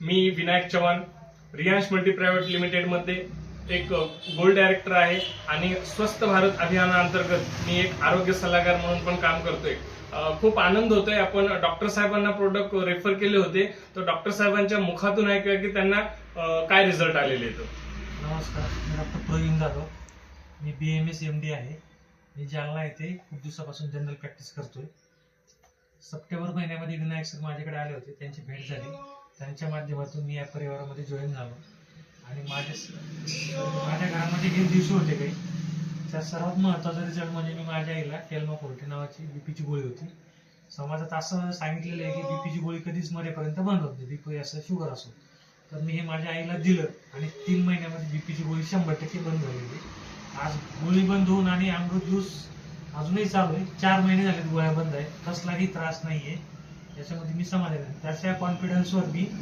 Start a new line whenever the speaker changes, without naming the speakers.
मी Vinayak Chavan Riyansh multi private लिमिटेडमध्ये एक gold director आहे आणि स्वस्थ भारत अभियानाअंतर्गत मी एक आरोग्य सल्लागार म्हणून पण काम करतोय. खूप आनंद होतोय. आपण डॉक्टर साहेबांना प्रोडक्ट रेफर केले होते. तर डॉक्टर साहेबांच्या मुखातून ऐकूया की त्यांना काय रिझल्ट आलेले आहेत.
नमस्कार. मी डॉक्टर प्रवीण जाधव. मी B M S M D आहे. मी जालना येथे खूप दिवसापासून जनरल प्रॅक्टिस करतोय. सप्टेंबर महिन्यामध्ये विनायक सर माझ्याकडे आले होते त्यांची भेट झाली. त्यांच्या माध्यमातून मी या परिवारामध्ये जॉईन झालो. आणि माझ्या माझ्या घरामध्ये हे दिवशी होते काही. त्यात सर्वात महत्त्वाचा रिझल्ट म्हणजे मी माझ्या आईला टेल्मा फोर्टी नावाची बीपीची गोळी होती. समाजात असं सांगितलेलं आहे की बीपीची गोळी कधीच मरेपर्यंत बंद होत नाही. बीपी असं शुगर असो. तर मी हे माझ्या आईला दिलं आणि तीन महिन्यामध्ये बीपीची गोळी शंभर टक्के बंद झालेली आज गोळी बंद होऊन आणि अमृत ज्यूस अजूनही चालू आहे. चार महिने झालेत गोळ्या बंद आहे कसलाही त्रास नाही आहे याच्यामध्ये मी समाधान आहे. त्याच्या कॉन्फिडन्सवर मी